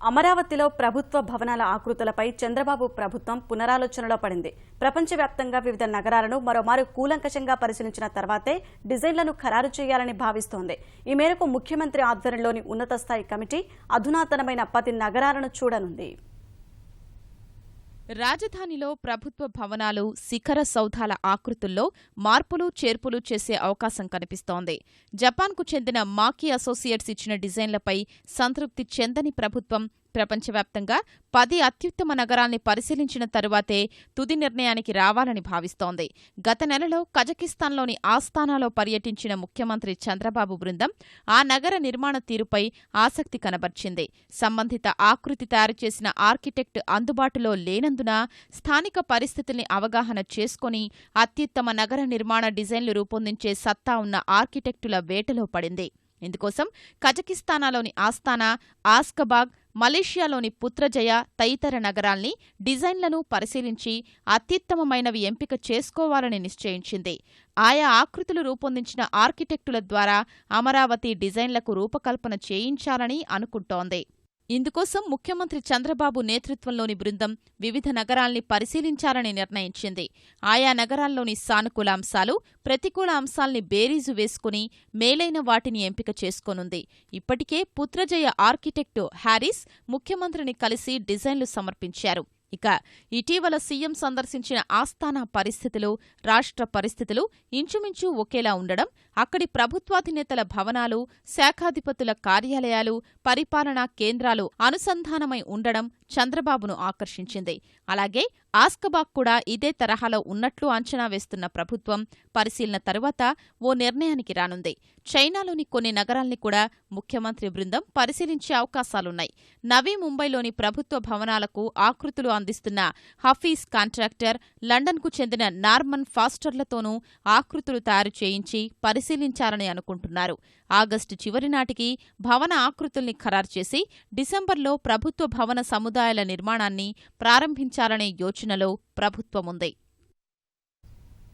అమరావతిలో ప్రభుత్వ భవనాల ఆకృతులపై చంద్రబాబు ప్రభుత్వం పునరాలోచనలో పడింది. ప్రపంచవ్యాప్తంగా వివిధ నగరాలను మరోమారు కూలంకషంగా పరిశీలించిన తర్వాతే డిజైన్లను ఖరారు చేయాలని భావిస్తోంది. ఈ మేరకు ముఖ్యమంత్రి ఆధ్వర్యంలోని ఉన్నత స్థాయి కమిటీ అధునాతనమైన పది నగరాలను చూడనుంది. రాజధానిలో ప్రభుత్వ భవనాలు శిఖర సౌధాల ఆకృతుల్లో మార్పులు చేర్పులు చేసే అవకాశం కనిపిస్తోంది. జపాన్కు చెందిన మాకీ అసోసియేట్స్ ఇచ్చిన డిజైన్లపై సంతృప్తి చెందని ప్రభుత్వం ప్రపంచవ్యాప్తంగా పది అత్యుత్తమ నగరాల్ని పరిశీలించిన తరువాతే తుది నిర్ణయానికి రావాలని భావిస్తోంది. గత నెలలో కజకిస్తాన్లోని ఆస్థానాలో పర్యటించిన ముఖ్యమంత్రి చంద్రబాబు బృందం ఆ నగర నిర్మాణ తీరుపై ఆసక్తి కనబర్చింది. సంబంధిత ఆకృతి తయారు చేసిన ఆర్కిటెక్ట్ అందుబాటులో లేనందున స్థానిక పరిస్థితుల్ని అవగాహన చేసుకుని అత్యుత్తమ నగర నిర్మాణ డిజైన్లు రూపొందించే సత్తా ఉన్న ఆర్కిటెక్టుల వేటలో పడింది. ఇందుకోసం కజకిస్తానాలోని ఆస్థానా ఆస్కబాగ్ మలేషియాలోని పుత్రజయ తదితర నగరాల్ని డిజైన్లను పరిశీలించి అత్యుత్తమమైనవి ఎంపిక చేసుకోవాలని నిశ్చయించింది. ఆయా ఆకృతులు రూపొందించిన ఆర్కిటెక్టుల ద్వారా అమరావతి డిజైన్లకు రూపకల్పన చేయించాలని అనుకుంటోంది. ఇందుకోసం ముఖ్యమంత్రి చంద్రబాబు నేతృత్వంలోని బృందం వివిధ నగరాల్ని పరిశీలించాలని నిర్ణయించింది. ఆయా నగరాల్లోని సానుకూల అంశాలు ప్రతికూల అంశాల్ని బేరీజు వేసుకుని మేలైన వాటిని ఎంపిక చేసుకోనుంది. ఇప్పటికే పుత్రజయ ఆర్కిటెక్టు హ్యారిస్ ముఖ్యమంత్రిని కలిసి డిజైన్లు సమర్పించారు. ఇక ఇటీవల సీఎం సందర్శించిన ఆస్థానా పరిస్థితులు రాష్ట్ర పరిస్థితులు ఇంచుమించు ఒకేలా ఉండడం అక్కడి ప్రభుత్వాధినేతల భవనాలు శాఖాధిపతుల కార్యాలయాలు పరిపాలనా కేంద్రాలు అనుసంధానమై ఉండడం చంద్రబాబును ఆకర్షించింది. అలాగే ఆస్కబాగ్ కూడా ఇదే తరహాలో ఉన్నట్లు అంచనా వేస్తున్న ప్రభుత్వం పరిశీలన తరువాత ఓ నిర్ణయానికి రానుంది. చైనాలోని కొన్ని నగరాల్ని కూడా ముఖ్యమంత్రి బృందం పరిశీలించే అవకాశాలున్నాయి. నవీ ముంబైలోని ప్రభుత్వ భవనాలకు ఆకృతులు అందిస్తున్న హఫీజ్ కాంట్రాక్టర్ లండన్కు చెందిన నార్మన్ ఫాస్టర్లతోనూ ఆకృతులు తయారు చేయించి పరిశీలించాలని అనుకుంటున్నారు. ఆగస్టు చివరి నాటికి భవన ఆకృతుల్ని ఖరారు చేసి డిసెంబర్లో ప్రభుత్వ భవన సముదాయాల నిర్మాణాన్ని ప్రారంభించాలనే యోచనలో ప్రభుత్వముంది.